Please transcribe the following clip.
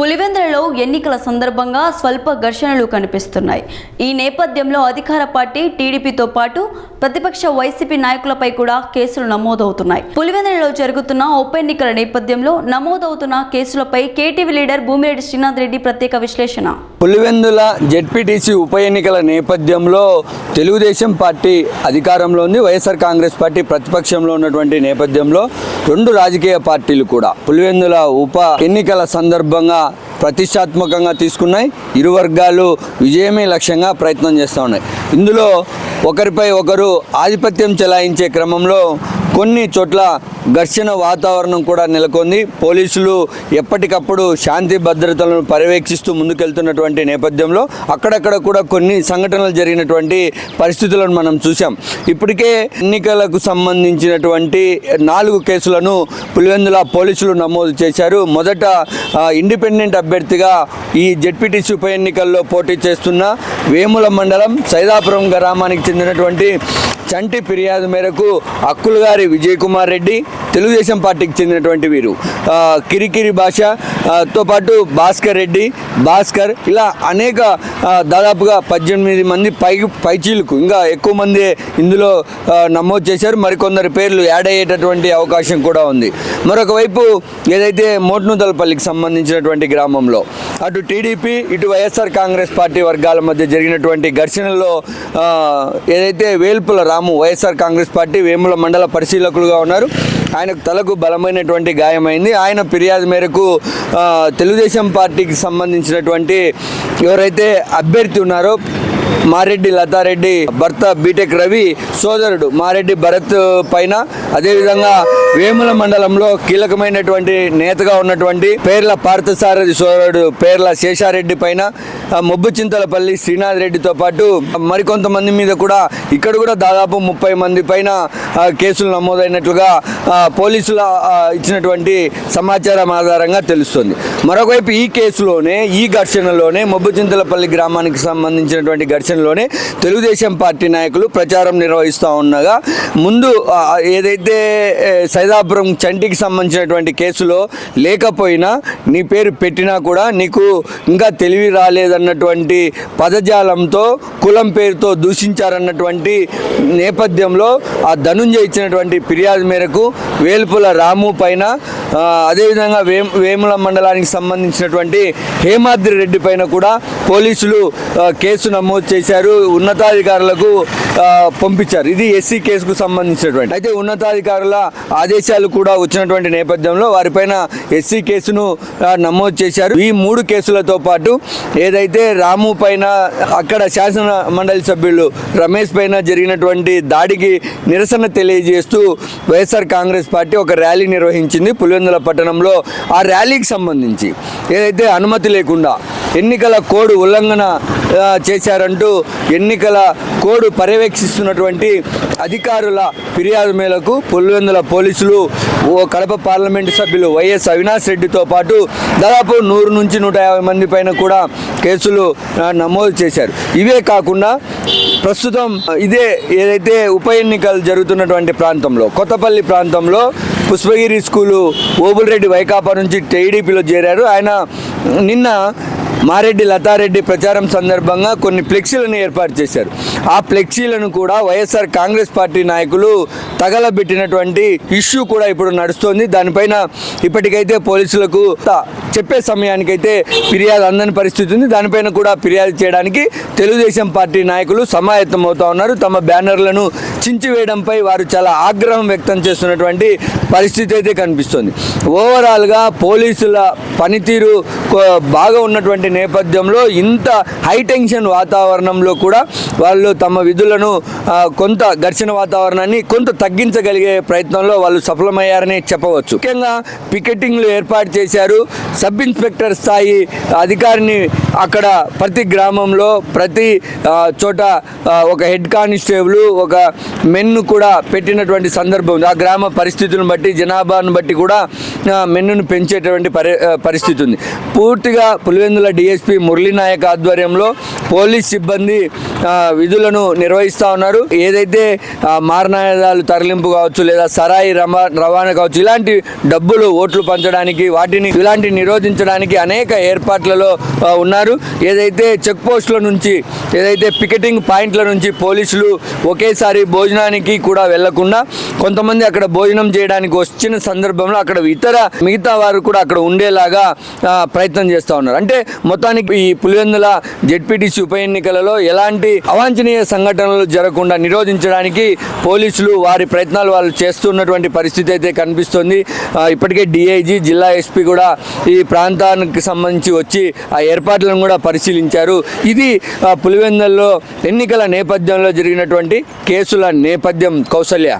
పులివెందులలో ఎన్నికల సందర్భంగా స్వల్ప ఘర్షణలు కనిపిస్తున్నాయి. ఈ నేపథ్యంలో అధికార పార్టీ టీడీపీతో పాటు ప్రతిపక్ష వైసీపీ నాయకులపై కూడా కేసులు నమోదవుతున్నాయి. పులివెందులలో జరుగుతున్న ఉప ఎన్నికల నేపథ్యంలో నమోదవుతున్న కేసులపై కేటీవీ లీడర్ భూమిరెడ్డి శ్రీనాథ్ రెడ్డి ప్రత్యేక విశ్లేషణ. పులివెందుల జెడ్పీటీసీ ఉప ఎన్నికల నేపథ్యంలో తెలుగుదేశం పార్టీ అధికారంలో ఉంది. వైఎస్ఆర్ కాంగ్రెస్ పార్టీ ప్రతిపక్షంలో ఉన్నటువంటి నేపథ్యంలో రెండు రాజకీయ పార్టీలు కూడా. పులివెందుల ఉప ఎన్నికల సందర్భంగా ప్రతిష్టాత్మకంగా తీసుకున్నాయి. ఇరు వర్గాలు విజయమే లక్ష్యంగా ప్రయత్నం చేస్తూ ఉన్నాయి. ఇందులో ఒకరిపై ఒకరు ఆధిపత్యం చెలాయించే క్రమంలో కొన్ని చోట్ల ఘర్షణ వాతావరణం కూడా నెలకొంది. పోలీసులు ఎప్పటికప్పుడు శాంతి భద్రతలను పర్యవేక్షిస్తూ ముందుకెళ్తున్నటువంటి నేపథ్యంలో అక్కడక్కడ కూడా కొన్ని సంఘటనలు జరిగినటువంటి పరిస్థితులను మనం చూసాం ఇప్పటికే ఎన్నికలకు సంబంధించినటువంటి నాలుగు కేసులను పులివెందుల పోలీసులు నమోదు చేశారు. మొదట ఇండిపెండెంట్ అభ్యర్థిగా ఈ జెడ్పీటీసీ ఉప ఎన్నికల్లో పోటీ చేస్తున్న వేముల మండలం సైదాపురం గ్రామానికి చెందినటువంటి చంటి ఫిర్యాదు మేరకు అక్కులు గారి విజయ్ కుమార్ రెడ్డి తెలుగుదేశం పార్టీకి చెందినటువంటి వీరు. కిరికిరి భాష తో పాటు భాస్కర్ రెడ్డి భాస్కర్ ఇలా అనేక దాదాపుగా పద్దెనిమిది మంది పై పైచీలకు ఇంకా ఎక్కువ మంది ఇందులో నమోదు చేశారు. మరికొందరి పేర్లు యాడ్ అయ్యేటటువంటి అవకాశం కూడా ఉంది. మరొక వైపు ఏదైతే మోట్నుదలపల్లికి సంబంధించినటువంటి గ్రామంలో అటు టీడీపీ ఇటు వైఎస్ఆర్ కాంగ్రెస్ పార్టీ వర్గాల మధ్య జరిగినటువంటి ఘర్షణలో ఏదైతే Velpula Ramu YSR Congress party Vemula మండల పరిశీలకులుగా ఉన్నారు. ఆయనకు తలకు బలమైనటువంటి గాయమైంది. ఆయన ఫిర్యాదు మేరకు తెలుగుదేశం పార్టీకి సంబంధించినటువంటి ఎవరైతే అభ్యర్థి ఉన్నారో మారెడ్డి లతారెడ్డి భర్త బీటెక్ రవి సోదరుడు. మారెడ్డి భరత్ పైన అదేవిధంగా వేముల మండలంలో కీలకమైనటువంటి నేతగా ఉన్నటువంటి పేర్ల పార్థసారథి సోదరుడు పేర్ల శేషారెడ్డి పైన మొబ్బు చింతలపల్లి శ్రీనాథ్ రెడ్డితో పాటు మరికొంతమంది మీద కూడా ఇక్కడ కూడా దాదాపు ముప్పై మంది పైన కేసులు నమోదైనట్లుగా పోలీసుల ఇచ్చినటువంటి సమాచారం ఆధారంగా తెలుస్తుంది. మరొకవైపు ఈ కేసులోనే ఈ ఘర్షణలోనే మొబ్బు చింతలపల్లి గ్రామానికి సంబంధించినటువంటి ఘర్షణలోనే తెలుగుదేశం పార్టీ నాయకులు ప్రచారం నిర్వహిస్తూ ఉండగా ముందు ఏదైతే సైదాపురం చంటికి సంబంధించినటువంటి కేసులో లేకపోయినా నీ పేరు పెట్టినా కూడా నీకు ఇంకా తెలివి రాలేదన్నటువంటి పదజాలంతో కులం పేరుతో దూషించారన్నటువంటి నేపథ్యంలో ఆ ధనుంజయ ఇచ్చినటువంటి ఫిర్యాదు మేరకు వేల్పుల రాము పైన అదేవిధంగా వేం వేముల మండలానికి సంబంధించినటువంటి హేమాద్రి రెడ్డి పైన కూడా పోలీసులు కేసు నమోదు చేశారు. ఉన్నతాధికారులకు పంపించారు. ఇది ఎస్సీ కేసుకు సంబంధించినటువంటి. అయితే ఉన్నతాధికారుల ఆదేశాలు కూడా వచ్చినటువంటి నేపథ్యంలో వారిపైన ఎస్సీ కేసును నమోదు చేశారు. ఈ మూడు కేసులతో పాటు ఏదైతే రాము పైన అక్కడ శాసన మండలి సభ్యులు రమేష్ పైన జరిగినటువంటి దాడికి నిరసన తెలియజేస్తూ వైఎస్ఆర్ కాంగ్రెస్ పార్టీ ఒక ర్యాలీ నిర్వహించింది పులివెందుల పట్టణంలో. ఆ ర్యాలీకి సంబంధించి ఏదైతే అనుమతి లేకుండా ఎన్నికల కోడ్ ఉల్లంఘన చేశారంటూ ఎన్నికల కోడ్ పర్యవేక్షిస్తున్నటువంటి అధికారుల ఫిర్యాదు మేరకు పులివెందుల పోలీసులు ఓ కడప పార్లమెంటు సభ్యులు వైఎస్ అవినాష్ రెడ్డితో పాటు దాదాపు నూరు నుంచి నూట యాభై మంది పైన కూడా కేసులు నమోదు చేశారు. ఇవే కాకుండా ప్రస్తుతం ఇదే ఏదైతే ఉప ఎన్నికలు జరుగుతున్నటువంటి ప్రాంతంలో కొత్తపల్లి ప్రాంతంలో పుష్పగిరి స్కూలు ఓబుల్రెడ్డి వైకాపా నుంచి టీడీపీలో చేరారు. ఆయన నిన్న మారెడ్డి లతారెడ్డి ప్రచారం సందర్భంగా కొన్ని ఫ్లెక్సీలను ఏర్పాటు చేశారు. ఆ ఫ్లెక్సీలను కూడా వైఎస్ఆర్ కాంగ్రెస్ పార్టీ నాయకులు తగలబెట్టినటువంటి ఇష్యూ కూడా ఇప్పుడు నడుస్తోంది. దానిపైన ఇప్పటికైతే పోలీసులకు త- చెప్పే సమయానికైతే ఫిర్యాదు అందని పరిస్థితి ఉంది. దానిపైన కూడా ఫిర్యాదు చేయడానికి తెలుగుదేశం పార్టీ నాయకులు సమాయత్తం అవుతా ఉన్నారు. తమ బ్యానర్లను చించివేయడంపై వారు చాలా ఆగ్రహం వ్యక్తం చేస్తున్నటువంటి పరిస్థితి అయితే కనిపిస్తుంది. ఓవరాల్గా పోలీసుల పనితీరు బాగా ఉన్నటువంటి నేపథ్యంలో ఇంత హైటెన్షన్ వాతావరణంలో కూడా వాళ్ళు తమ విధులను కొంత ఘర్షణ వాతావరణాన్ని కొంత తగ్గించగలిగే ప్రయత్నంలో వాళ్ళు సఫలమయ్యారని చెప్పవచ్చు. ముఖ్యంగా పికెటింగ్లు ఏర్పాటు చేశారు. సబ్ ఇన్స్పెక్టర్ స్థాయి అధికారిని అక్కడ ప్రతి గ్రామంలో ప్రతి చోట ఒక హెడ్ కానిస్టేబుల్ ఒక మెన్ను కూడా పెట్టినటువంటి సందర్భం ఉంది. ఆ గ్రామ పరిస్థితులను బట్టి జనాభాను బట్టి కూడా మెన్నును పెంచేటువంటి పరి పరిస్థితి ఉంది. పూర్తిగా పులివెందుల డిఎస్పి మురళీనాయక్ ఆధ్వర్యంలో పోలీస్ సిబ్బంది విధులను నిర్వహిస్తూ ఉన్నారు. ఏదైతే మారణాయుధాలు తరలింపు కావచ్చు లేదా సరాయి రవాణా కావచ్చు ఇలాంటి డబ్బులు ఓట్లు పంచడానికి వాటిని ఇలాంటి నిరోధించడానికి అనేక ఏర్పాట్లలో ఉన్నారు. ఏదైతే చెక్ పోస్టుల నుంచి ఏదైతే పికెటింగ్ పాయింట్ల నుంచి పోలీసులు ఒకేసారి భోజనానికి కూడా వెళ్ళకుండా కొంతమంది అక్కడ భోజనం చేయడానికి వచ్చిన సందర్భంలో అక్కడ ఇతర మిగతా వారు కూడా అక్కడ ఉండేలాగా ప్రయత్నం చేస్తూ ఉన్నారు. అంటే మొత్తానికి ఈ పులివెందుల జెడ్పీటీసీ ఉప ఎన్నికలలో ఎలాంటి అవాంఛనీయ సంఘటనలు జరగకుండా నిరోధించడానికి పోలీసులు వారి ప్రయత్నాలు వాళ్ళు చేస్తున్నటువంటి పరిస్థితి అయితే కనిపిస్తుంది. ఇప్పటికే డిఐజీ జిల్లా ఎస్పీ కూడా ఈ ప్రాంతానికి సంబంధించి వచ్చి ఆ ఏర్పాట్లను కూడా పరిశీలించారు. ఇది పులివెందల్లో ఎన్నికల నేపథ్యంలో జరిగినటువంటి కేసుల నేపథ్యం కౌసల్య.